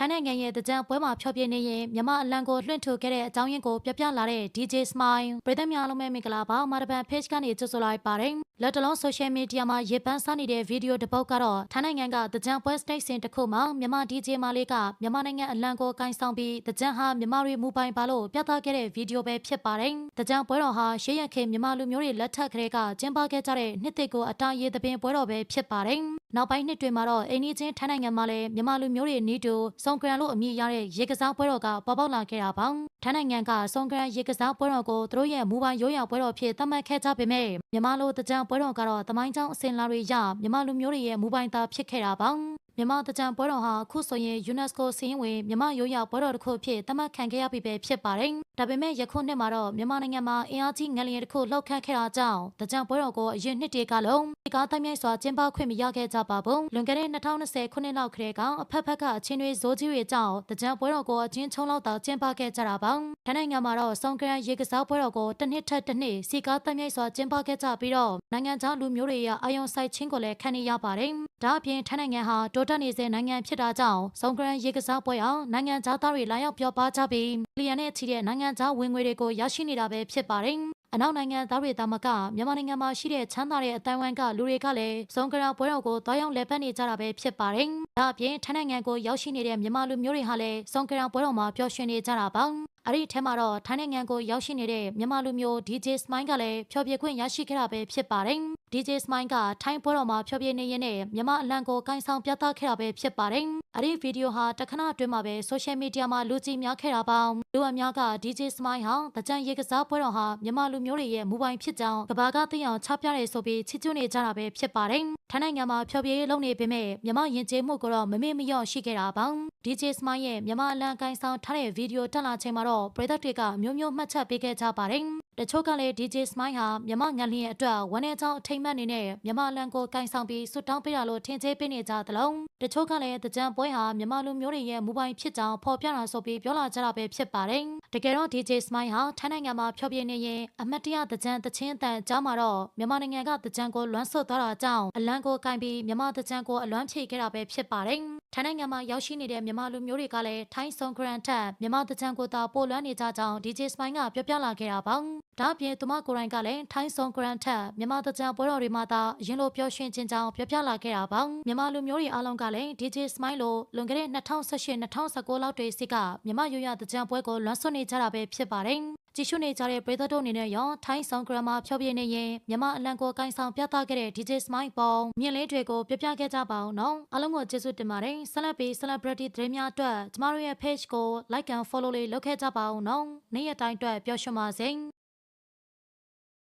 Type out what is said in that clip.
ထိုင်းနိုင်ငံရဲ့တကြံပွဲမှာဖျော်ဖြေနေရင်မြမအလံကိုလွှင့်ထူခဲ့တဲ့အကြောင်းရင်းကိုပြပြလာတဲ့ DJ Smile ပြည်သက်များလုံးပဲမင်္ဂလာပါမာရပန် page ကနေကြိုဆိုလိုက်ပါတယ်လက်တလုံး social media မှာရေပန်းစားနေတဲ့ဗီဒီယိုတစ်ပုဒ်ကတော့ထိုင်းနိုင်ငံကတကြံပွဲ stage စင်တစ်ခုမှာမြမ DJ မလေးကမြမနိုင်ငံအလံကိုကိုင်ဆောင်ပြီးတကြံဟာမြမတွေမူပိုင်ပါလို့ပြသခဲ့တဲ့ဗီဒီယိုပဲဖြစ်ပါတယ်တကြံပွဲတော်ဟာရှေးရခေမြမလူမျိုးတွေလက်ထက်ကလေးကကျင်းပခဲ့ကြတဲ့နှစ်သစ်ကိုအတားရေးသပင်ပွဲတော်ပဲဖြစ်ပါတယ် နောက်ပိုင်းနှစ်တွေမှာတော့အိန္ဒိချင်းထိုင်းနိုင်ငံမှာလည်းမြမလူမျိုးတွေနီးတူစုံကရန်လို့အမည်ရတဲ့ရေကစားပွဲတော်ကပေါ်ပေါက်လာခဲ့တာပါထိုင်းနိုင်ငံကစုံကရန်ရေကစားပွဲတော်ကိုသူတို့ရဲ့မူပိုင်ရိုးရာပွဲတော်ဖြစ်သတ်မှတ်ခဲ့ကြပေမဲ့မြမလိုတကြံပွဲတော်ကတော့တမိုင်းကြောင်းအစဉ်လာတွေရမြမလူမျိုးတွေရဲ့မူပိုင်သာဖြစ်ခဲ့တာပါ မြန်မာတကြံပွဲတော်ဟာအခုဆိုရင် UNESCO စီးရင်ဝင်မြန်မာရိုးရာပွဲတော်တစ်ခုအဖြစ်သတ်မှတ်ခံခဲ့ရပြီပဲဖြစ်ပါတယ်။ဒါပေမဲ့ယခုနှစ်မှာတော့မြန်မာနိုင်ငံမှာအင်အားကြီးငလျင်တစ်ခုလှုပ်ခတ်ခဲ့တာကြောင့်တကြံပွဲတော်ကိုအရင်နှစ်တွေကလုံးဒီကားတိုင်းမြိုက်စွာကျင်းပခွင့်မရခဲ့ကြပါဘူး။လွန်ခဲ့တဲ့2020ခုနှစ်လောက်ခရဲကအဖက်ဖက်ကအချင်းတွေဇိုးကြီးတွေကြောင့်တကြံပွဲတော်ကိုအချင်းချုံလောက်သာကျင်းပခဲ့ကြတာပါ။ထိုင်းနိုင်ငံမှာတော့စုံကရန်ရေကစားပွဲတော်ကိုတစ်နှစ်ထက်တစ်နှစ်စီကားတိုင်းမြိုက်စွာကျင်းပခဲ့ကြပြီးတော့နိုင်ငံခြားလူမျိုးတွေရဲ့အာယုံဆိုင်ချင်းကိုလည်းခံနေရပါတယ်။ ဒါအပြင်ထိုင်းနိုင်ငံဟာတိုးတက်နေစေနိုင်ငံဖြစ်တာကြောင့်စုံကရန်ရေကစားပွဲအောင်နိုင်ငံသားသားတွေလာရောက်ပြောပါကြပြီးလီယံနဲ့ချီတဲ့နိုင်ငံသားဝင်ငွေတွေကိုရရှိနေတာပဲဖြစ်ပါတယ်။အနောက်နိုင်ငံသားတွေတာမကမြန်မာနိုင်ငံမှာရှိတဲ့ချမ်းသာတဲ့အတိုင်းဝိုင်းကလူတွေကလည်းစုံကရာပွဲတော်ကိုတွားရောက်လည်ပတ်နေကြတာပဲဖြစ်ပါတယ်။ဒါအပြင်ထိုင်းနိုင်ငံကိုရောက်ရှိနေတဲ့မြန်မာလူမျိုးတွေဟာလည်းစုံကရာပွဲတော်မှာပျော်ရွှင်နေကြတာပါ။အဲ့ဒီထဲမှာတော့ထိုင်းနိုင်ငံကိုရောက်ရှိနေတဲ့မြန်မာလူမျိုး DJ Smile ကလည်းဖျော်ဖြေခွင့်ရရှိခဲ့တာပဲဖြစ်ပါတယ်။ DJ Smile ကထိုင်းပွဲတော်မှာဖျော်ဖြေနေရင်းနဲ့မြန်မာအလံကိုကိုင်ဆောင်ပြသခဲ့တာပဲဖြစ်ပါတယ်။အဲ့ဒီဗီဒီယိုဟာတခဏအတွင်းမှာပဲ social media မှာလူကြည့်များခဲ့တာပါ။ လူအများက DJ Smile ဟာတကြံရေကစားပွဲတော်ဟာမြန်မာလူမျိုးတွေရဲ့မူပိုင်ဖြစ်ကြောင်းကဘာကသိအောင်ချပြတယ်ဆိုပြီးချစ်ကျွနေကြတာပဲဖြစ်ပါတယ်။ထိုင်းနိုင်ငံမှာဖျော်ဖြေရေးလုပ်နေပေမဲ့မြန်မာယဉ်ကျေးမှုကိုတော့မမေ့မလျော့ရှိခဲ့တာပါ။ DJ Smile ရဲ့မြန်မာအလံကိုင်ဆောင်ထားတဲ့ဗီဒီယိုတက်လာချိန်မှာတော့ပရိသတ်တွေကမျိုးမျိုးမှတ်ချက်ပေးခဲ့ကြပါတယ်။တချို့ကလည်း DJ Smile ဟာမြန်မာငလျင်အတွက်ဝမ်းနေကြောင်းအထိမ့်မှတ်နေနဲ့မြန်မာလန်ကိုကင်ဆောင်ပြီးဆွတောင်းပေးတာလို့ထင်ကြေးပေးနေကြသလိုတချို့ကလည်းတကြံပွဲဟာမြန်မာလူမျိုးတွေရဲ့မူပိုင်ဖြစ်ကြောင်းဖော်ပြတာဆိုပြီးပြောလာကြတာပဲဖြစ်ပါတယ်။တကယ်တော့ DJ Smile ဟာထိုင်းနိုင်ငံမှာဖျော်ဖြေနေရင်အမတ်တရတကြံတချင်းအတန်ကြားမှာတော့မြန်မာနိုင်ငံကတကြံကိုလွမ်းဆွတ်သွားတာကြောင့်အလံကိုကင်ပြီးမြန်မာတကြံကိုအလွမ်းဖြေခဲ့တာပဲဖြစ်ပါတယ်။ ထိုင်းနိုင်ငံမှာရောက်ရှိနေတဲ့မြန်မာလူမျိုးတွေကလည်းထိုင်းဆောင်ဂရန်ထက်မြန်မာတကြံကိုသာပို့လွှမ်းနေကြကြောင်း DJ Smile ကပြောပြလာခဲ့တာပါ။ဒါ့အပြင်သူမကိုယ်တိုင်ကလည်းထိုင်းဆောင်ဂရန်ထက်မြန်မာတကြံပွဲတော်တွေမှာသာအရင်လိုပျော်ရွှင်ခြင်းကြောင်းပြောပြလာခဲ့တာပါ။မြန်မာလူမျိုးတွေအားလုံးကလည်း DJ Smile လို့လွန်ခဲ့တဲ့2018-2019လောက်တွေစီကမြန်မာရိုးရာတကြံပွဲကိုလွှမ်းဆွနေကြတာပဲဖြစ်ပါတယ်။ ကြည့်ရှုနေကြတဲ့ပရိသတ်တို့အနေနဲ့ရောထိုင်းဆောင်ဂရမာဖျော်ပြနေရင်မြန်မာအလံကိုကိုင်ဆောင်ပြသခဲ့တဲ့ DJ Smile ပေါ်မြင်လေးတွေကိုပြပြခဲ့ကြပါအောင်နော်အားလုံးကိုကျေးဇူးတင်ပါတယ်ဆက်လက်ပြီး celebrity သတင်းများအတွက်ကျမတို့ရဲ့ page ကို like and follow လေးလုပ်ခဲ့ကြပါအောင်နော်နေ့ရက်တိုင်းအတွက်ပျော်ရွှင်ပါစေ